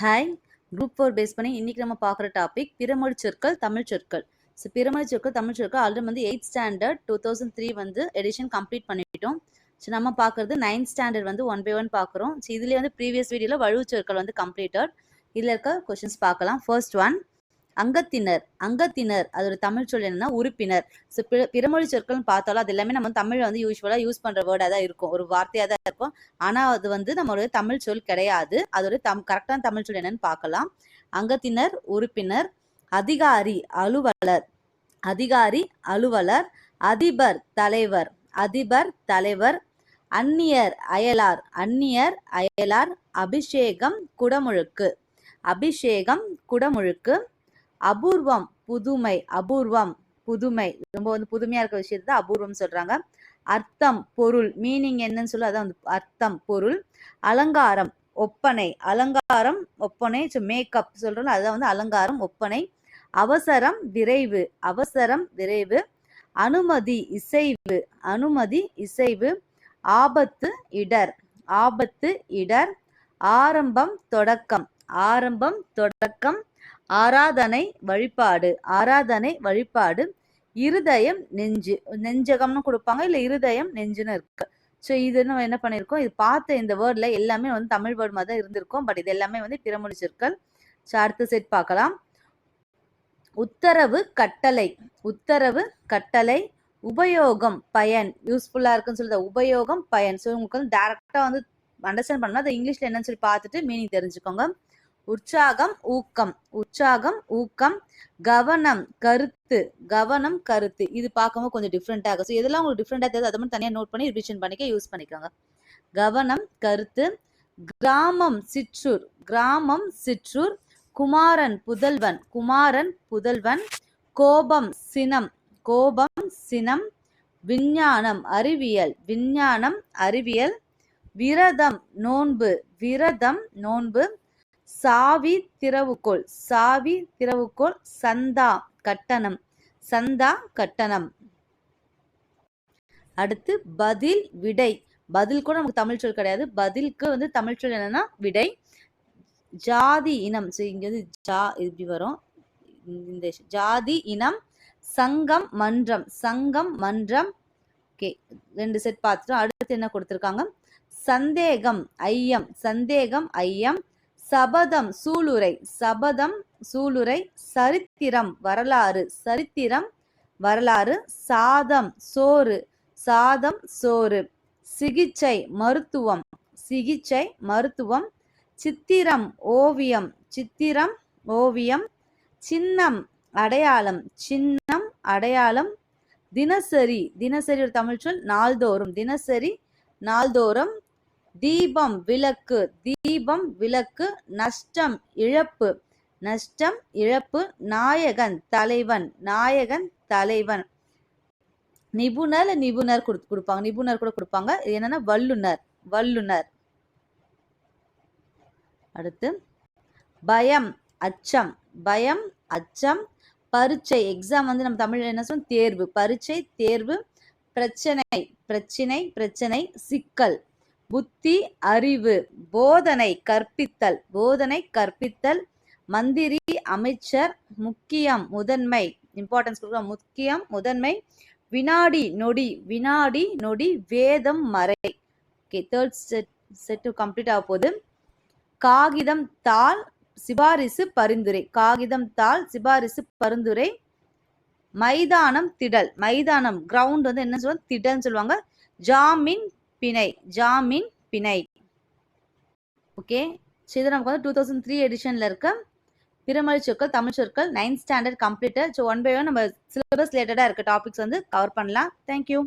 Hi group four base பண்ணி இன்னைக்கு நம்ம பார்க்குற டாபிக் பிறமொழி சொற்கள் தமிழ் சொற்கள் ஸோ பிறமொழி சொற்கள் தமிழ் சொற்கள் ஆல்ரெடி வந்து eight standard two thousand three வந்து எடிஷன் கம்ப்ளீட் பண்ணிட்டோம். ஸோ நம்ம பார்க்குறது நைன்த் ஸ்டாண்டர்ட் வந்து ஒன் பை ஒன் பார்க்குறோம். ஸோ இதுலேயே வந்து ப்ரீவியஸ் வீடியோவில் வழுவு சொற்கள் வந்து கம்ப்ளீட்டட் இதில் இருக்க கொஷின்ஸ் பார்க்கலாம். ஃபர்ஸ்ட் ஒன் அங்கத்தினர் அங்கத்தினர். அதோட தமிழ் சொல் என்னன்னா உறுப்பினர். ஸோ பிற பிறமொழி சொற்கள்னு பார்த்தாலும் அது எல்லாமே நம்ம தமிழ் வந்து யூஸ்வலாக யூஸ் பண்ணுற வேர்டாக தான் இருக்கும். ஒரு வார்த்தையாக தான் இருக்கும். ஆனால் அது வந்து நம்மளோட தமிழ் சொல் கிடையாது. அதோட தம் கரெக்டான தமிழ் சொல் என்னன்னு பார்க்கலாம். அங்கத்தினர் உறுப்பினர் அதிகாரி அலுவலர். அதிகாரி அலுவலர் அதிபர் தலைவர். அதிபர் தலைவர் அந்நியர் அயலார். அந்நியர் அயலார் அபிஷேகம் குடமுழுக்கு. அபிஷேகம் குடமுழுக்கு. அபூர்வம் புதுமை அபூர்வம் புதுமை. ரொம்ப வந்து புதுமையா இருக்க விஷயத்தை அபூர்வம் சொல்றாங்க. அர்த்தம் பொருள் மீனிங் என்னன்னு சொல்லி அதான் வந்து அர்த்தம் பொருள். அலங்காரம் ஒப்பனை. அலங்காரம் ஒப்பனை மேக்கப் சொல்றோம் அதுதான் வந்து அலங்காரம் ஒப்பனை. அவசரம் விரைவு. அவசரம் விரைவு. அனுமதி இசைவு. அனுமதி இசைவு. ஆபத்து இடர். ஆபத்து இடர். ஆரம்பம் தொடக்கம். ஆரம்பம் தொடக்கம். ஆராதனை வழிபாடு ஆராதனை வழிபாடு இருதயம் நெஞ்சு நெஞ்சகம்னு கொடுப்பாங்க. இல்லை இருதயம் நெஞ்சுன்னு இருக்கு. ஸோ இது நம்ம என்ன பண்ணியிருக்கோம்? இது பார்த்த இந்த வேர்டில் எல்லாமே வந்து தமிழ் வேர்டு மாதிரி தான் இருந்திருக்கும். பட் இது எல்லாமே வந்து பிறமொழி சொற்கள். ஸோ அடுத்த செட் பார்க்கலாம். உத்தரவு கட்டளை உத்தரவு கட்டளை உபயோகம் பயன் யூஸ்ஃபுல்லாக இருக்குன்னு சொல்லுது. உபயோகம் பயன். ஸோ உங்களுக்கு வந்து டேரெக்டாக வந்து அண்டர்ஸ்டாண்ட் பண்ணால் அதை இங்கிலீஷில் என்னன்னு சொல்லி பார்த்துட்டு மீனிங் தெரிஞ்சுக்கோங்க. உற்சாகம் ஊக்கம். உற்சாகம் ஊக்கம் கவனம் கருத்து. கவனம் கருத்து. இது பார்க்கும்போது கொஞ்சம் டிஃப்ரெண்டாக இருக்கும். ஸோ இதெல்லாம் உங்களுக்கு டிஃப்ரெண்டாக தெரியாது. அதை மட்டும் தனியாக நோட் பண்ணி ரிவிஷன் பண்ணிக்க யூஸ் பண்ணிக்கோங்க. கவனம் கருத்து கிராமம் சிற்றூர். கிராமம் சிற்றூர் குமாரன் புதல்வன். குமாரன் புதல்வன். கோபம் சினம். கோபம் சினம். விஞ்ஞானம் அறிவியல். விஞ்ஞானம் அறிவியல். விரதம் நோன்பு. விரதம் நோன்பு. சாவி திறவுகோல் சாவி திறவுகோல் சந்தா கட்டணம் சந்தா கட்டணம். அடுத்து பதில் விடை. பதில் கூட நமக்கு தமிழ் சொல் கிடையாது. பதிலுக்கு வந்து தமிழ் சொல் என்னன்னா விடை. ஜாதி இனம். ஸோ இங்க வந்து ஜா இப்படி வரும். இந்த ஜாதி இனம் சங்கம் மன்றம். சங்கம் மன்றம். ஓகே ரெண்டு செட் பார்த்துட்டோம். அடுத்து என்ன கொடுத்துருக்காங்க? சந்தேகம் ஐயம். சந்தேகம் ஐயம். சபதம் சூளுரை சபதம் சூளுரை சரித்திரம் வரலாறு சரித்திரம் வரலாறு சாதம் சோறு சாதம் சோறு. சிகிச்சை மருத்துவம் சிகிச்சை மருத்துவம். சித்திரம் ஓவியம் சித்திரம் ஓவியம். சின்னம் அடையாளம் சின்னம் அடையாளம். தினசரி தினசரி ஒரு தமிழ் சொல் நாள்தோறும். தினசரி நாள்தோறும். தீபம் விளக்கு தீபம் விளக்கு நஷ்டம் இழப்பு நஷ்டம் இழப்பு நாயகன் தலைவன் நாயகன் தலைவன். நிபுணர் நிபுணர் கொடுப்பாங்க. நிபுணர் கூட கொடுப்பாங்க. இது என்னன்னா வல்லுனர் வல்லுனர் அடுத்து பயம் அச்சம் பயம் அச்சம் பரீட்சை. எக்ஸாம் வந்து நம்ம தமிழ்ல என்ன சொல்லுவோம்? தேர்வு. பரீட்சை தேர்வு பிரச்சனை பிரச்சனை பிரச்சனை சிக்கல். புத்தி அறிவு போதனை கற்பித்தல். போதனை கற்பித்தல் மந்திரி அமைச்சர் முக்கியம் முதன்மை. இம்பார்ட்டன்ஸ் கொடுக்கலாம் முக்கியம் முதன்மை. வினாடி நொடி. வினாடி நொடி வேதம் மறை. Okay third set set complete ஆக போகுது. காகிதம் தாள் சிபாரிசு பரிந்துரை. காகிதம் தாள் சிபாரிசு பரிந்துரை. மைதானம் திடல். மைதானம் கிரவுண்ட் வந்து என்ன சொல்லுவாங்க? திடல்னு சொல்லுவாங்க. ஜாமீன் பிணை ஜாமீன் பிணை. ஓகே ஸோ இது நமக்கு வந்து டூ தௌசண்ட் த்ரீ எடிஷனில் இருக்க பிறமொழி சொற்கள் தமிழ் சொற்கள் ninth standard completed so one by one நம்ம சிலபஸ் ரிலேட்டடாக இருக்க டாபிக்ஸ் வந்து கவர் பண்ணலாம். தேங்க்யூ